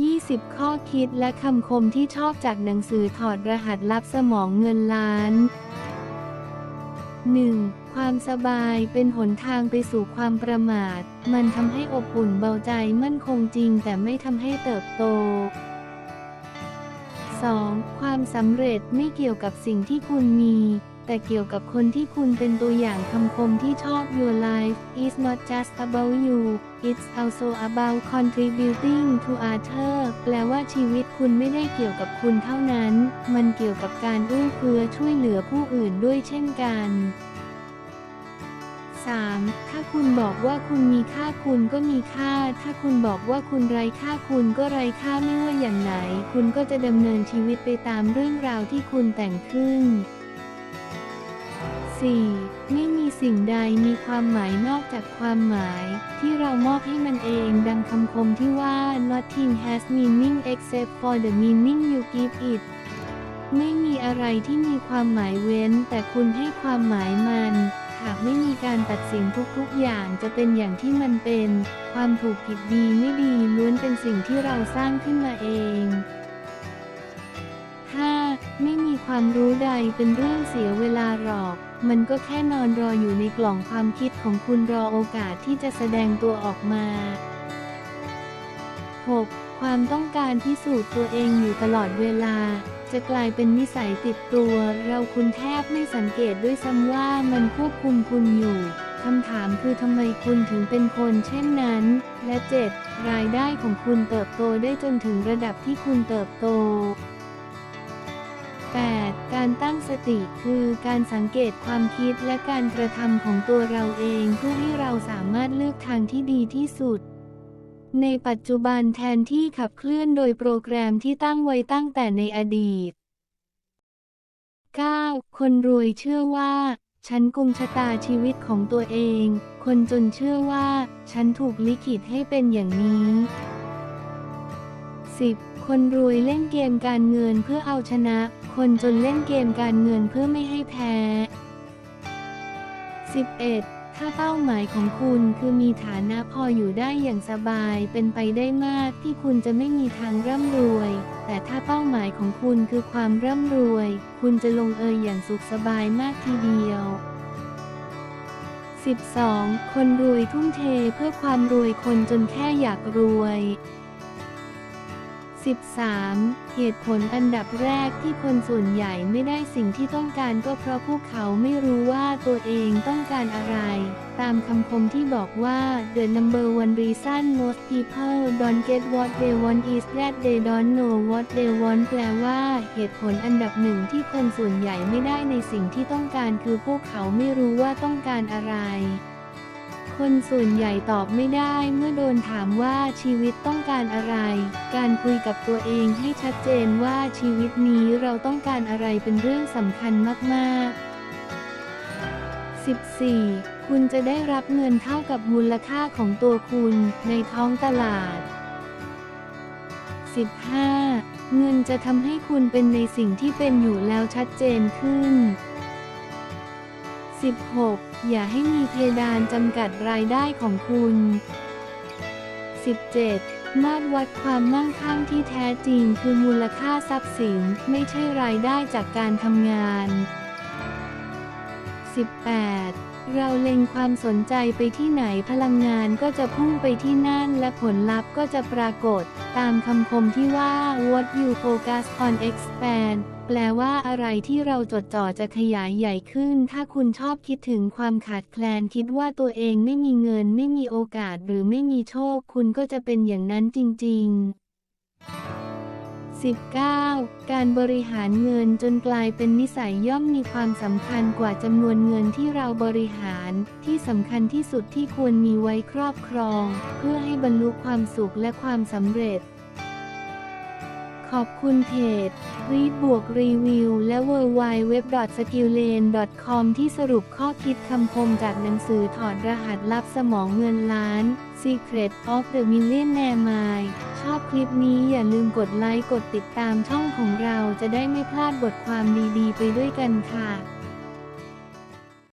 20 ข้อคิดและคำคมที่ชอบจากหนังสือถอดรหัสลับสมองเงินล้าน 1. ความสบายเป็นหนทางไปสู่ความประมาท มันทำให้อบอุ่นเบาใจมั่นคงจริงแต่ไม่ทำให้เติบโต 2. ความสำเร็จไม่เกี่ยวกับสิ่งที่คุณมี แต่เกี่ยวกับคนที่คุณเป็นตัวอย่างคำคมที่ชอบ Your life is not just about you it's also about contributing to others แปลว่าชีวิตคุณไม่ได้เกี่ยวกับคุณเท่านั้น มันเกี่ยวกับการเอื้อเฟื้อช่วยเหลือผู้อื่นด้วยเช่นกัน 3. ถ้าคุณบอกว่าคุณมีค่าคุณก็มีค่า ถ้าคุณบอกว่าคุณไร้ค่าคุณก็ไร้ค่าไม่ว่าอย่างไหน คุณก็จะดำเนินชีวิตไปตามเรื่องราวที่คุณแต่งขึ้น 4. ไม่มีสิ่งใดมีความหมายนอกจากความหมาย ที่เรามอบให้มันเองดังคำคมที่ว่า nothing has meaning except for the meaning you give it ไม่มีอะไรที่มีความหมายเว้น แต่คุณให้ความหมายมัน หากไม่มีการตัดสินทุกๆอย่างจะเป็นอย่างที่มันเป็น ความถูกผิดดีไม่ดีล้วนเป็นสิ่งที่เราสร้างขึ้นมาเอง 5. ไม่มีความรู้ใดเป็นเรื่องเสียเวลาหรอก มันก็แค่นอนรออยู่ในกล่องความคิดของคุณรอโอกาสที่จะแสดงตัวออกมา 6. ความต้องการพิสูจน์ตัวเองอยู่ตลอดเวลา จะกลายเป็นนิสัยติดตัว เราคุณแทบไม่สังเกตด้วยซ้ำว่ามันควบคุมคุณอยู่คำถามคือทำไมคุณถึงเป็นคนเช่นนั้น และ 7. รายได้ของคุณเติบโตได้จนถึงระดับที่คุณเติบโต 8. การตั้งสติคือการสังเกตความคิดและการกระทำของตัวเราเองเพื่อให้เราสามารถเลือกทางที่ดีที่สุด ในปัจจุบันแทนที่ขับเคลื่อนโดยโปรแกรมที่ตั้งไว้ตั้งแต่ในอดีต 9. คนรวยเชื่อว่า ฉันกุมชะตาชีวิตของตัวเอง คนจนเชื่อว่า ฉันถูกลิขิตให้เป็นอย่างนี้ 10. คนรวยเล่นเกมการเงินเพื่อเอาชนะ คนจนเล่นเกมการเงินเพื่อไม่ให้แพ้ 11. ถ้าเป้าหมายของคุณคือมีฐานะพออยู่ได้อย่างสบายเป็นไปได้มากที่คุณจะไม่มีทางร่ำรวย แต่ถ้าเป้าหมายของคุณคือความร่ำรวย คุณจะลงเอยอย่างสุขสบายมากทีเดียว 12. คนรวยทุ่มเทเพื่อความรวยคนจนแค่อยากรวย 13. เหตุผลอันดับแรกที่คนส่วนใหญ่ไม่ได้สิ่งที่ต้องการก็เพราะพวกเขาไม่รู้ว่าตัวเองต้องการอะไร ตามคำคมที่บอกว่า the number one reason most people don't get what they want is that they don't know what they want แปลว่า เหตุผลอันดับหนึ่งที่คนส่วนใหญ่ไม่ได้ในสิ่งที่ต้องการคือพวกเขาไม่รู้ว่าต้องการอะไร คนส่วนใหญ่ตอบไม่ได้เมื่อโดนถามว่าชีวิตต้องการอะไร การคุยกับตัวเองให้ชัดเจนว่าชีวิตนี้เราต้องการอะไรเป็นเรื่องสำคัญมากๆ 14. คุณจะได้รับเงินเท่ากับมูลค่าของตัวคุณในท้องตลาด 15. เงินจะทำให้คุณเป็นในสิ่งที่เป็นอยู่แล้วชัดเจนขึ้น 16. อย่าให้มีเพดานจำกัดรายได้ของคุณ 17. มาตรวัดความมั่งคั่งที่แท้จริงคือมูลค่าทรัพย์สินไม่ใช่รายได้จากการทำงาน 18. เราเล็งความสนใจไปที่ไหนพลังงานก็จะพุ่งไปที่นั่นและผลลัพธ์ก็จะปรากฏ ตามคำคมที่ว่า what you focus on expand แปลว่าอะไรที่เราจดจ่อจะขยายใหญ่ขึ้น ถ้าคุณชอบคิดถึงความขาดแคลน คิดว่าตัวเองไม่มีเงิน ไม่มีโอกาสหรือไม่มีโชค คุณก็จะเป็นอย่างนั้นจริง ๆ 19. การบริหารเงินจนกลายเป็นนิสัยย่อมมีความสำคัญกว่าจำนวนเงินที่เราบริหาร ที่สำคัญที่สุดที่ควรมีไว้ครอบครอง เพื่อให้บรรลุความสุขและความสำเร็จ ขอบคุณเพจรีดบวกรีวิว และ w w w s k i l l a n e c o m ที่สรุปข้อคิดคำคมจากหนังสือถอดรหัสลับสมองเงินล้าน Secret of the Millionaire Mind ชอบคลิปนี้อย่าลืมกดไลค์กดติดตามช่องของเราจะได้ไม่พลาดบทความดีๆ ไปด้วยกันค่ะ